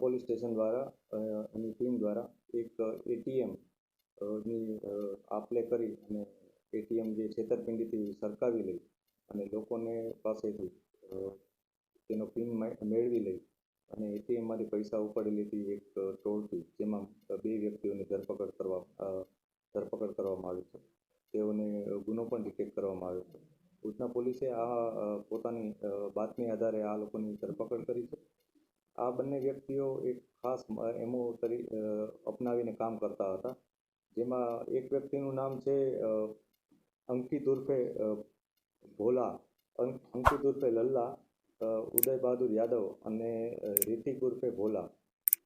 Police station દ્વારા એની team દ્વારા એક એટીએમની આપલે કરી અને એટીએમ જે છેતરપિંડીથી સરકાવી લઈ અને લોકોને પાસેથી તેનો પિન મેળવી લઈ અને એટીએમમાંથી પૈસા ઉપાડી લીધી એક ટોળકી, જેમાં બે વ્યક્તિઓની ધરપકડ કરવા ધરપકડ કરવામાં આવી છે. તેઓને ગુનો પણ ડિટેક્ટ કરવામાં આવ્યો છે. ભુજના પોલીસે આ પોતાની બાતમી આધારે આ લોકોની ધરપકડ કરી છે. આ બંને વ્યક્તિઓ એક ખાસ એમો તરી અપનાવીને કામ કરતા હતા. જેમાં એક વ્યક્તિનું નામ છે અંકિત ઉર્ફે ભોલા અંકિત ઉર્ફે લલ્લા ઉદય બહાદુર યાદવ અને રિતિક ઉર્ફે ભોલા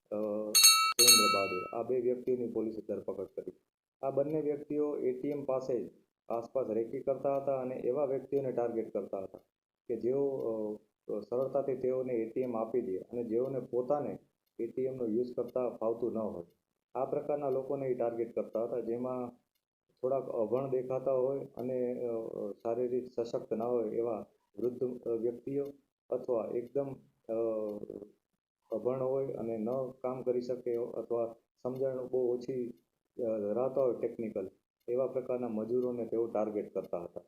સુરેન્દ્ર બહાદુર. આ બે વ્યક્તિઓની પોલીસે ધરપકડ કરી. આ બંને વ્યક્તિઓ એટીએમ પાસે જ આસપાસ રેકી કરતા હતા અને એવા વ્યક્તિઓને ટાર્ગેટ કરતા હતા કે જેઓ સરળતાથી તેઓને એટીએમ આપી દે અને જેઓને પોતાને એટીએમનો યુઝ કરતા ફાવતું ન હોય. આ પ્રકારના લોકોને ટાર્ગેટ કરતા હતા, જેમાં થોડાક અભણ દેખાતા હોય અને શારીરિક સશક્ત ના હોય એવા વૃદ્ધ વ્યક્તિઓ અથવા એકદમ અભણ હોય અને ન કામ કરી શકે અથવા સમજણ બહુ ઓછી ધરાવતા હોય ટેકનિકલ એવા પ્રકારના મજૂરોને તેઓ ટાર્ગેટ કરતા હતા.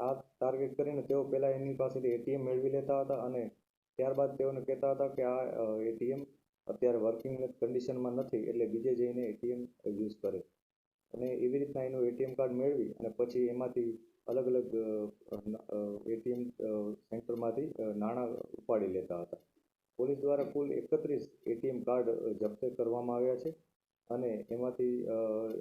આ ટાર્ગેટ કરીને તેઓ પહેલાં એમની પાસેથી એટીએમ મેળવી લેતા હતા અને ત્યારબાદ તેઓને કહેતા હતા કે આ એટીએમ અત્યારે વર્કિંગ કન્ડિશનમાં નથી, એટલે બીજે જઈને એટીએમ યુઝ કરે. અને એવી રીતના એનું એટીએમ કાર્ડ મેળવી અને પછી એમાંથી અલગ અલગ એટીએમ સેન્ટરમાંથી નાણાં ઉપાડી લેતા હતા. પોલીસ દ્વારા કુલ એકત્રીસ એટીએમ કાર્ડ જપ્ત કરવામાં આવ્યા છે અને એમાંથી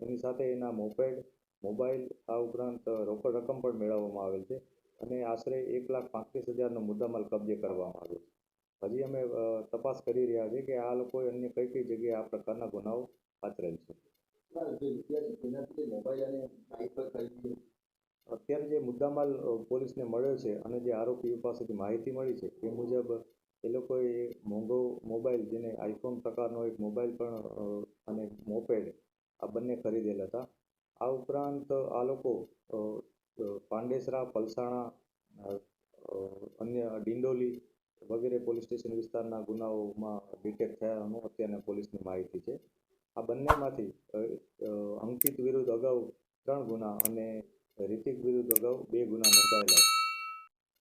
એની સાથે એના મોપેડ મોબાઈલ આ ઉપરાંત રોકડ રકમ પણ મેળવવામાં આવેલ છે અને આશરે એક લાખ પાંત્રીસ હજારનો મુદ્દામાલ કબજે કરવામાં આવ્યો છે. હજી અમે તપાસ કરી રહ્યા છીએ કે આ લોકોએ અન્ય કઈ કઈ જગ્યાએ આ પ્રકારના ગુનાઓ આચરેલ છે. અત્યારે જે મુદ્દામાલ પોલીસને મળ્યો છે અને જે આરોપીઓ પાસેથી માહિતી મળી છે એ મુજબ એ લોકોએ મોંઘો મોબાઈલ જેને આઈફોન પ્રકારનો એક મોબાઈલ પણ અને મોપેડ આ બંને ખરીદેલ હતા. આ ઉપરાંત આ લોકો પાંડેસરા, પલસાણા અન્ય ડિંડોલી વગેરે પોલીસ સ્ટેશન વિસ્તારના ગુનાઓમાં ડિટેક્ટ થયાનું અત્યારના પોલીસની માહિતી છે. આ બંનેમાંથી અંકિત વિરુદ્ધ અગાઉ ત્રણ ગુના અને રિતિક વિરુદ્ધ અગાઉ બે ગુના નોંધાયેલા